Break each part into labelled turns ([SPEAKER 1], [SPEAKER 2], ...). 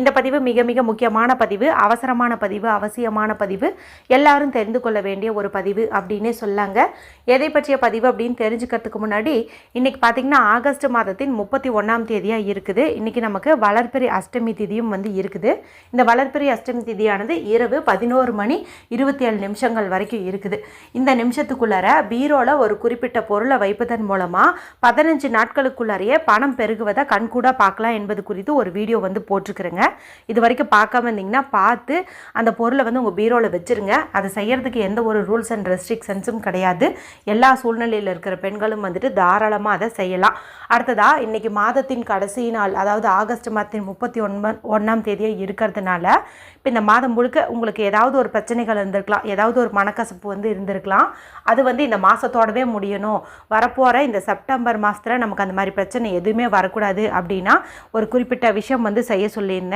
[SPEAKER 1] இந்த பதிவு மிக மிக முக்கியமான பதிவு அவசரமான பதிவு அவசியமான பதிவு. எல்லாரும் தெரிந்து கொள்ள வேண்டிய ஒரு பதிவு அப்படின்னே சொல்லாங்க. எதை பற்றிய பதிவு அப்படின்னு தெரிஞ்சுக்கிறதுக்கு முன்னாடி இன்றைக்கி பார்த்திங்கன்னா ஆகஸ்ட் மாதத்தின் முப்பத்தி ஒன்றாம் தேதியாக இருக்குது. இன்றைக்கி நமக்கு வளர்பிறை அஷ்டமி திதியும் வந்து இருக்குது. இந்த வளர்பிறை அஷ்டமி திதியானது இரவு பதினோரு மணி இருபத்தி ஏழு நிமிஷங்கள் வரைக்கும் இருக்குது. இந்த நிமிஷத்துக்குள்ளார பீரோவில் ஒரு குறிப்பிட்ட பொருளை வைப்பதன் மூலமாக பதினஞ்சு நாட்களுக்குள்ளாரையே பணம் பெருகுவதை கண்கூடாக பார்க்கலாம் என்பது குறித்து ஒரு வீடியோ வந்து போட்டிருக்கிறேங்க. இது வரைக்கும் பார்க்காம இருந்தீங்கன்னா பார்த்து அந்த பொருளை வந்து உங்கள் பீரோவில் வச்சுருங்க. அதை செய்கிறதுக்கு எந்த ஒரு ரூல்ஸ் அண்ட் ரெஸ்ட்ரிக்ஷன்ஸும் கிடையாது. எல்லா சூழ்நிலையில் இருக்கிற பெண்களும் வந்துட்டு தாராளமாக அதை செய்யலாம். அடுத்ததாக இன்றைக்கி மாதத்தின் கடைசி நாள் அதாவது ஆகஸ்ட் மாதத்தின் முப்பத்தி ஒன்பது ஒன்றாம் தேதியாக இருக்கிறதுனால இப்போ இந்த மாதம் முழுக்க உங்களுக்கு ஏதாவது ஒரு பிரச்சனைகள் இருந்திருக்கலாம் ஏதாவது ஒரு மனக்கசப்பு வந்து இருந்திருக்கலாம். அது வந்து இந்த மாதத்தோடவே முடியணும். வரப்போகிற இந்த செப்டம்பர் மாதத்தில் நமக்கு அந்த மாதிரி பிரச்சனை எதுவுமே வரக்கூடாது அப்படின்னா ஒரு குறிப்பிட்ட விஷயம் வந்து செய்ய சொல்லியிருந்தேன்.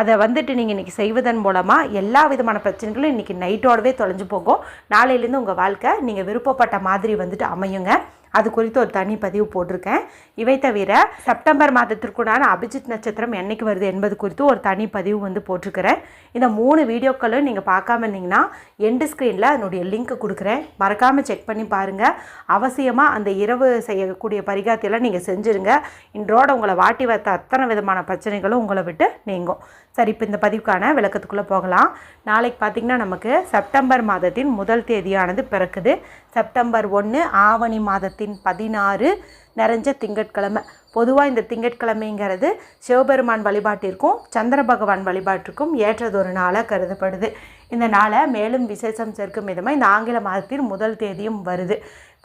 [SPEAKER 1] அதை வந்துட்டு நீங்கள் இன்றைக்கி செய்வதன் மூலமாக எல்லா விதமான பிரச்சனைகளும் இன்றைக்கி நைட்டோடவே தொலைஞ்சு போகும். நாளையிலேருந்து உங்கள் வாழ்க்கை நீங்கள் விருப்பப்பட்ட மாதிரி வந்துட்டு அமையுங்க. அது குறித்து ஒரு தனி பதிவு போட்டிருக்கேன். இவை தவிர செப்டம்பர் மாதத்திற்குண்டான அபிஜித் நட்சத்திரம் என்னைக்கு வருது என்பது குறித்து ஒரு தனி பதிவு வந்து போட்டிருக்கிறேன். இந்த மூணு வீடியோக்களும் நீங்கள் பார்க்காம இருந்தீங்கன்னா எண்டு ஸ்க்ரீனில் அதனுடைய லிங்க் கொடுக்குறேன். மறக்காமல் செக் பண்ணி பாருங்கள் அவசியமாக அந்த இரவு செய்யக்கூடிய பரிகாரத்தையெல்லாம் நீங்கள் செஞ்சுருங்க. இன்றோட உங்களை வாட்டி வைத்த அத்தனை விதமான பிரச்சனைகளும் உங்களை விட்டு நீங்கும். சரி இப்போ இந்த பதிவுக்கான விளக்கத்துக்குள்ளே போகலாம். நாளைக்கு பார்த்திங்கன்னா நமக்கு செப்டம்பர் மாதத்தின் முதல் தேதியானது பிறக்குது. செப்டம்பர் ஒன்று ஆவணி மாதத்தின் பதினாறு நிறைஞ்ச திங்கட்கிழமை. பொதுவாக இந்த திங்கட்கிழமைங்கிறது சிவபெருமான் வழிபாட்டிற்கும் சந்திர பகவான் வழிபாட்டிற்கும் ஏற்றதொரு நாளாக கருதப்படுது. இந்த நாளை மேலும் விசேஷம் சேர்க்கும் விதமாக இந்த ஆங்கில மாதத்தின் முதல் தேதியும் வருது.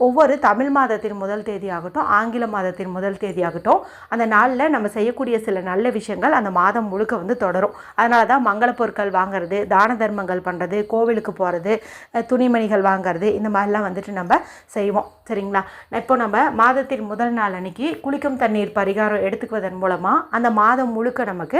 [SPEAKER 1] ஒவ்வொரு தமிழ் மாதத்தின் முதல் தேதியாகட்டும் ஆங்கில மாதத்தின் முதல் தேதியாகட்டும் அந்த நாளில் நம்ம செய்யக்கூடிய சில நல்ல விஷயங்கள் அந்த மாதம் முழுக்க வந்து தொடரும். அதனால தான் மங்கள பொருட்கள் வாங்குறது தான தர்மங்கள் பண்ணுறது கோவிலுக்கு போகிறது துணிமணிகள் வாங்குறது இந்த மாதிரிலாம் வந்துட்டு நம்ம செய்வோம். சரிங்களா? இப்போ நம்ம மாதத்தின் முதல் நாள் அன்னைக்கு குளிக்கும் தண்ணீர் பரிகாரம் எடுத்துக்குவதன் மூலமாக அந்த மாதம் முழுக்க நமக்கு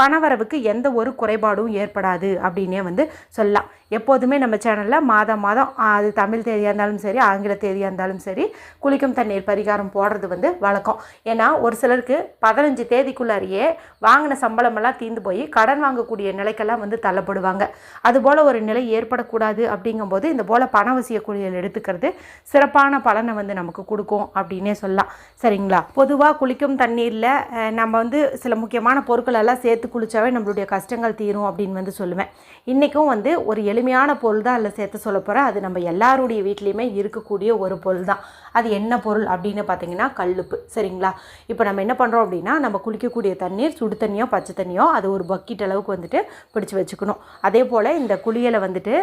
[SPEAKER 1] பணவரவுக்கு எந்த ஒரு குறைபாடும் ஏற்படாது அப்படின்னே வந்து சொல்லலாம். எப்போதுமே நம்ம சேனலில் மாதம் மாதம் அது தமிழ் தேதியாக இருந்தாலும் சரி ஆங்கில தேதியாக இருந்தாலும் சரி குளிக்கும் தண்ணீர் பரிகாரம் போடுறது வந்து வழக்கம். ஏன்னா ஒரு சிலருக்கு பதினஞ்சு தேதிக்குள்ளாரியே வாங்கின சம்பளமெல்லாம் தீர்ந்து போய் கடன் வாங்கக்கூடிய நிலைக்கெல்லாம் வந்து தள்ளப்படுவாங்க. அதுபோல் ஒரு நிலை ஏற்படக்கூடாது அப்படிங்கும்போது இந்த போல் பணவசிய குளியல் எடுத்துக்கிறது சிறப்பான பலனை வந்து நமக்கு கொடுக்கும் அப்படின்னே சொல்லலாம். சரிங்களா? பொதுவாக குளிக்கும் தண்ணீரில் நம்ம வந்து சில முக்கியமான பொருட்கள் எல்லாம் சேர்த்து குளித்தாவே நம்மளுடைய கஷ்டங்கள் தீரும் அப்படின்னு வந்து சொல்லுவேன். இன்றைக்கும் வந்து ஒரு எளிமையான பொருள் தான் அதில் சேர்த்து சொல்ல போகிறேன் அது நம்ம எல்லாருடைய வீட்லேயுமே இருக்கக்கூடிய ஒரு பொருள் தான். அது என்ன பொருள் அப்படின்னு பார்த்தீங்கன்னா கல்லுப்பு. சரிங்களா? இப்போ நம்ம என்ன பண்ணுறோம் அப்படின்னா நம்ம குளிக்கக்கூடிய தண்ணீர் சுடு தண்ணியோ பச்சை தண்ணியோ அது ஒரு பக்கெட் அளவுக்கு வந்துட்டு பிடிச்சி வச்சுக்கணும். அதே போல் இந்த குளியலை வந்துட்டு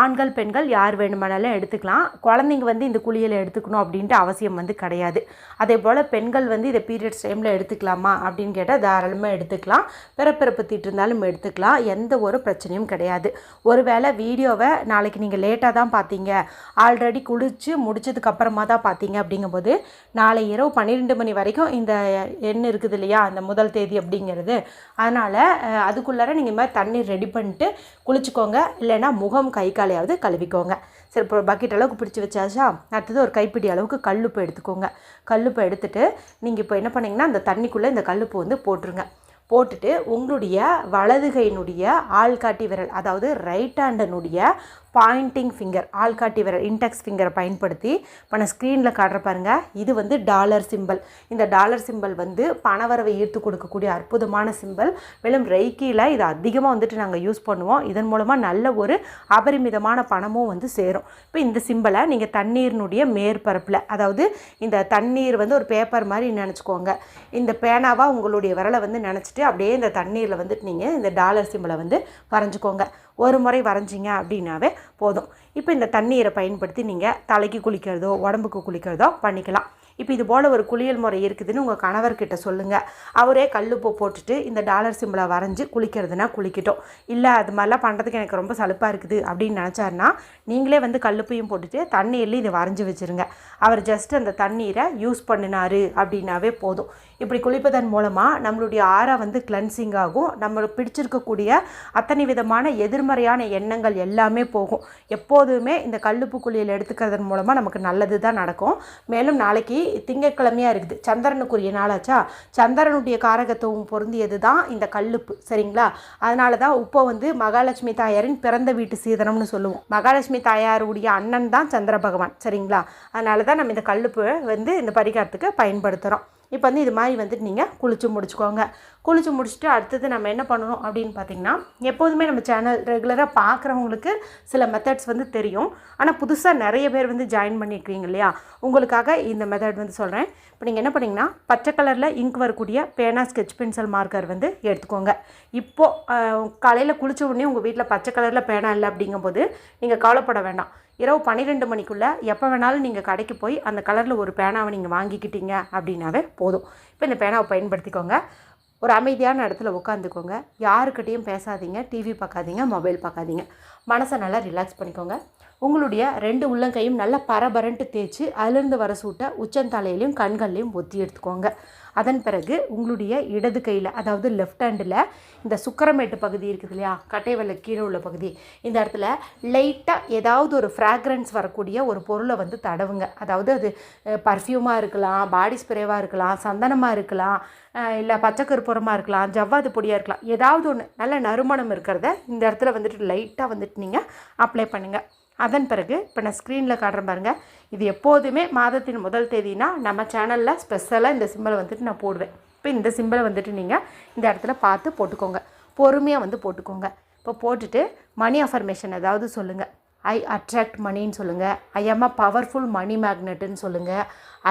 [SPEAKER 1] ஆண்கள் பெண்கள் யார் வேணுமானாலும் எடுத்துக்கலாம். குழந்தைங்க வந்து இந்த குளியலை எடுத்துக்கணும் அப்படின்ட்டு அவசியம் வந்து கிடையாது. அதே போல் பெண்கள் வந்து இதை பீரியட்ஸ் டைமில் எடுத்துக்கலாமா அப்படின்னு கேட்டால் தாராளமாக எடுத்துக்கலாம். பிறப்பிறப்பு தீட்டு இருந்தாலும் எடுத்துக்கலாம். எந்த ஒரு பிரச்சனையும் கிடையாது. ஒருவேளை வீடியோவை நாளைக்கு நீங்கள் லேட்டாக தான் பார்த்தீங்க. ஆல்ரெடி குளித்து முடிச்சதுக்கு அப்புறமா தான் பார்த்தீங்க. பார்த்தீங்க அப்படிங்கும்போது நாளை இரவு பன்னிரெண்டு மணி வரைக்கும் இந்த எண் இருக்குது இல்லையா அந்த முதல் தேதி அப்படிங்கிறது. அதனால் அதுக்குள்ளார நீங்கள் மாதிரி தண்ணீர் ரெடி பண்ணிட்டு குளிச்சுக்கோங்க. இல்லைன்னா முகம் கை காலையாவது கழுவிக்கோங்க. சரி இப்போ பக்கெட் அளவுக்கு பிடிச்சி வச்சாச்சா? அடுத்தது ஒரு கைப்பிடி அளவுக்கு கல்லுப்பு எடுத்துக்கோங்க. கல்லுப்பு எடுத்துட்டு நீங்கள் இப்போ என்ன பண்ணீங்கன்னா அந்த தண்ணிக்குள்ளே இந்த கல்லுப்பு வந்து போட்டுருங்க. போட்டுட்டு உங்களுடைய வலதுகையினுடைய ஆள்காட்டி விரல் அதாவது ரைட் ஹேண்டனுடைய பாயிண்டிங் ஃபிங்கர் ஆள்காட்டி விரல் இன்டெக்ஸ் ஃபிங்கரை பயன்படுத்தி இப்போ நான் ஸ்க்ரீனில் காட்டுற பாருங்கள் இது வந்து டாலர் சிம்பல் இந்த டாலர் சிம்பல் வந்து பணவரவை ஈர்த்து கொடுக்கக்கூடிய அற்புதமான சிம்பல் மேலும் ரெய்க்கியில் இது அதிகமாக வந்துட்டு நாங்கள் யூஸ் பண்ணுவோம். இதன் மூலமாக நல்ல ஒரு அபரிமிதமான பணமும் வந்து சேரும். இப்போ இந்த சிம்பலை நீங்கள் தண்ணீரினுடைய மேற்பரப்பில் அதாவது இந்த தண்ணீர் வந்து ஒரு பேப்பர் மாதிரி நினச்சிக்கோங்க. இந்த பேனாவாக உங்களுடைய விரலை வந்து நினச்சிட்டு அப்படியே இந்த தண்ணீரில் வந்துட்டு நீங்கள் இந்த டாலர் சிம்பலை வந்து வரைஞ்சிக்கோங்க. ஒரு முறை வரைஞ்சிங்க அப்படின்னாவே போதும். இப்போ இந்த தண்ணீரை பயன்படுத்தி நீங்கள் தலைக்கு குளிக்கிறதோ உடம்புக்கு குளிக்கிறதோ பண்ணிக்கலாம். இப்போ இது போல் ஒரு குளியல் முறை இருக்குதுன்னு உங்கள் கணவர்கிட்ட சொல்லுங்கள் அவரே கல்லுப்பு போட்டுட்டு இந்த டாலர் சிம்பிளை வரைஞ்சி குளிக்கிறதுனா குளிக்கட்டும். இல்லை அது மாதிரிலாம் பண்ணுறதுக்கு எனக்கு ரொம்ப சலுப்பாக இருக்குது அப்படின்னு நினச்சாருன்னா நீங்களே வந்து கல்லுப்பையும் போட்டுட்டு தண்ணீர்லேயும் இதை வரைஞ்சி வச்சுருங்க. அவர் ஜஸ்ட் அந்த தண்ணீரை யூஸ் பண்ணினாரு அப்படின்னாவே போதும். இப்படி குளிப்பதன் மூலமாக நம்மளுடைய ஆறா வந்து கிளன்சிங் ஆகும். நம்மளுக்கு பிடிச்சிருக்கக்கூடிய அத்தனை விதமான எதிர்மறையான எண்ணங்கள் எல்லாமே போகும். எப்போதுமே இந்த கல்லுப்பு குளியல் எடுத்துக்கிறதன் மூலமாக நமக்கு நல்லது தான் நடக்கும். மேலும் நாளைக்கு திங்கட்கிழமையாக இருக்குது. சந்திரனுக்குரிய நாளாச்சா? சந்திரனுடைய காரகத்துவம் பொருந்தியது தான் இந்த கல்லுப்பு. சரிங்களா? அதனால தான் உப்பை வந்து மகாலட்சுமி தாயாரின் பிறந்த வீட்டு சீதனம்னு சொல்லுவோம். மகாலட்சுமி தாயாருடைய அண்ணன் தான் சந்திர பகவான். சரிங்களா? அதனால தான் நம்ம இந்த கல்லுப்பு வந்து இந்த பரிகாரத்துக்கு பயன்படுத்துகிறோம் இப்போ வந்து இது மாதிரி வந்துட்டு நீங்கள் குளிச்சு முடிச்சுக்கோங்க. குளிச்சு முடிச்சுட்டு அடுத்தது நம்ம என்ன பண்ணணும் அப்படின்னு பார்த்தீங்கன்னா எப்போதுமே நம்ம சேனல் ரெகுலராக பார்க்குறவங்களுக்கு சில மெத்தட்ஸ் வந்து தெரியும். ஆனால் புதுசாக நிறைய பேர் வந்து ஜாயின் பண்ணியிருக்கீங்க இல்லையா? உங்களுக்காக இந்த மெத்தட் வந்து சொல்கிறேன் இப்போ நீங்கள் என்ன பண்ணீங்கன்னா பச்சை கலரில் இங்க் வரக்கூடிய பேனா ஸ்கெட்ச் பென்சில் மார்க்கர் வந்து எடுத்துக்கோங்க. இப்போது காலையில் குளிச்ச உடனே உங்கள் வீட்டில் பச்சை கலரில் பேனா இல்லை அப்படிங்கும்போது நீங்கள் கவலைப்பட வேண்டாம். இரவு பன்னிரெண்டு மணிக்குள்ளே எப்போ வேணாலும் நீங்கள் கடைக்கு போய் அந்த கலரில் ஒரு பேனாவை நீங்கள் வாங்கிக்கிட்டீங்க அப்படின்னாவே போதும். இப்போ இந்த பேனாவை பயன்படுத்திக்கோங்க. ஒரு அமைதியான இடத்துல உட்காந்துக்கோங்க. யாருக்கிட்டேயும் பேசாதீங்க. டிவி பார்க்காதீங்க. மொபைல் பார்க்காதீங்க. மனசை நல்லா ரிலாக்ஸ் பண்ணிக்கோங்க. உங்களுடைய ரெண்டு உள்ளங்கையும் நல்லா பரபரன்ட்டு தேய்ச்சி அதிலிருந்து வர சூட்டை உச்சந்தலையிலையும் கண்கள்லையும் ஒத்தி எடுத்துக்கோங்க. அதன் பிறகு உங்களுடைய இடது கையில் அதாவது லெஃப்ட் ஹேண்டில் இந்த சுக்கரமேட்டு பகுதி இருக்குது இல்லையா? கட்டைவெல்ல கீழே உள்ள பகுதி. இந்த இடத்துல லைட்டாக ஏதாவது ஒரு ஃப்ராக்ரன்ஸ் வரக்கூடிய ஒரு பொருளை வந்து தடவுங்க. அதாவது அது பர்ஃப்யூமாக இருக்கலாம் பாடி ஸ்ப்ரேவாக இருக்கலாம் சந்தனமாக இருக்கலாம் இல்லை பச்சை கருப்புரமாக இருக்கலாம் ஜவ்வாது பொடியாக இருக்கலாம். ஏதாவது ஒன்று நல்ல நறுமணம் இருக்கிறத இந்த இடத்துல வந்துட்டு லைட்டாக வந்துட்டு நீங்கள் அப்ளை பண்ணுங்கள் அதன் பிறகு இப்போ நான் ஸ்க்ரீனில் காட்டுறேன் பாருங்கள் இது எப்போதுமே மாதத்தின் முதல் தேதினா நம்ம சேனலில் ஸ்பெஷலாக இந்த சிம்பிளை வந்துட்டு நான் போடுவேன். இப்போ இந்த சிம்பிளை வந்துட்டு நீங்கள் இந்த இடத்துல பார்த்து போட்டுக்கோங்க. பொறுமையாக வந்து போட்டுக்கோங்க. இப்போ போட்டுட்டு மணி அஃபர்மேஷன் ஏதாவது சொல்லுங்கள் ஐ அட்ராக்ட் மணின்னு சொல்லுங்கள் ஐ ஆம் அ பவர்ஃபுல் மணி மேக்னெட்டுன்னு சொல்லுங்கள்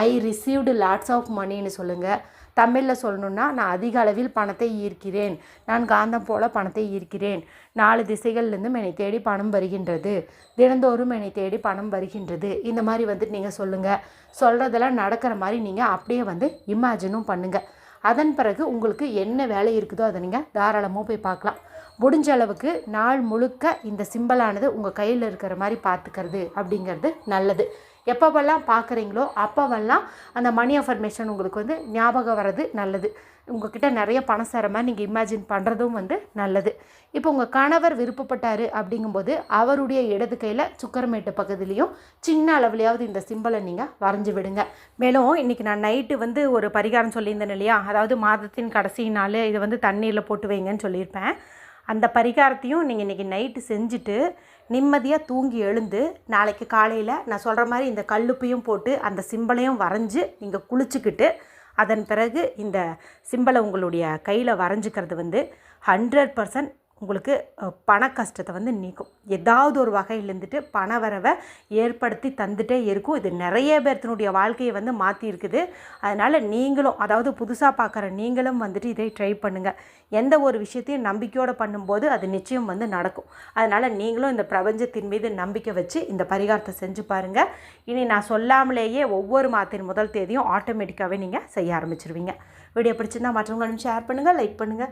[SPEAKER 1] ஐ ரிசீவ்டு லாட்ஸ் ஆஃப் மணின்னு சொல்லுங்கள் தமிழில் சொல்லணுன்னா நான் அதிக அளவில் பணத்தை ஈர்க்கிறேன். நான் காந்தம் போல பணத்தை ஈர்க்கிறேன். நாலு திசைகள்லேருந்தும் என்னை தேடி பணம் வருகின்றது. தினந்தோறும் என்னை தேடி பணம் வருகின்றது. இந்த மாதிரி வந்துட்டு நீங்கள் சொல்லுங்கள் சொல்கிறதெல்லாம் நடக்கிற மாதிரி நீங்கள் அப்படியே வந்து இமேஜினும் பண்ணுங்கள் அதன் பிறகு உங்களுக்கு என்ன வேலை இருக்குதோ அதை நீங்கள் தாராளமாக போய் பார்க்கலாம். முடிஞ்ச அளவுக்கு நாள் முழுக்க இந்த சிம்பிளானது உங்கள் கையில் இருக்கிற மாதிரி பார்த்துக்கிறது அப்படிங்கிறது நல்லது. எப்போவெல்லாம் பார்க்குறீங்களோ அப்போவெல்லாம் அந்த மணி அஃபர்மேஷன் உங்களுக்கு வந்து ஞாபகம் வர்றது நல்லது. உங்ககிட்ட நிறைய பணம் சேர மாதிரி நீங்கள் இமேஜின் பண்ணுறதும் வந்து நல்லது. இப்போ உங்கள் கணவர் விருப்பப்பட்டார் அப்படிங்கும்போது அவருடைய இடது கையில் சுக்கரமேட்டு பகுதியிலையும் சின்ன அளவுலையாவது இந்த சிம்பிளை நீங்கள் வரைஞ்சி விடுங்க. மேலும் இன்றைக்கி நான் நைட்டு வந்து ஒரு பரிகாரம் சொல்லியிருந்தேன் இல்லையா? அதாவது மாதத்தின் கடைசி நாள் இதை வந்து தண்ணீரில் போட்டு வைங்கன்னு சொல்லியிருப்பேன். அந்த பரிகாரத்தையும் நீங்கள் இன்றைக்கி நைட்டு செஞ்சுட்டு நிம்மதியாக தூங்கி எழுந்து நாளைக்கு காலையில் நான் சொல்கிற மாதிரி இந்த கல்லுப்பையும் போட்டு அந்த சிம்பளையும் வரைஞ்சி நீங்கள் குளிச்சுக்கிட்டு அதன் பிறகு இந்த சிம்பலை உங்களுடைய கையில் வரைஞ்சிக்கிறது வந்து ஹண்ட்ரட் பர்சன்ட் உங்களுக்கு பண கஷ்டத்தை வந்து நீக்கும். ஏதாவது ஒரு வகையில் இருந்துட்டு பண வரவை ஏற்படுத்தி தந்துகிட்டே இருக்கும். இது நிறைய பேர்த்தினுடைய வாழ்க்கையை வந்து மாற்றி இருக்குது அதனால் நீங்களும் அதாவது புதுசாக பார்க்குற நீங்களும் வந்துட்டு இதை ட்ரை பண்ணுங்கள் எந்த ஒரு விஷயத்தையும் நம்பிக்கையோடு பண்ணும்போது அது நிச்சயம் வந்து நடக்கும். அதனால் நீங்களும் இந்த பிரபஞ்சத்தின் மீது நம்பிக்கை வச்சு இந்த பரிகாரத்தை செஞ்சு பாருங்கள் இனி நான் சொல்லாமலேயே ஒவ்வொரு மாதத்தின் முதல் தேதியும் ஆட்டோமேட்டிக்காகவே நீங்கள் செய்ய ஆரம்பிச்சிருவீங்க. வீடியோ பிடிச்சிருந்தால் மற்றவங்களும் ஷேர் பண்ணுங்கள் லைக் பண்ணுங்கள்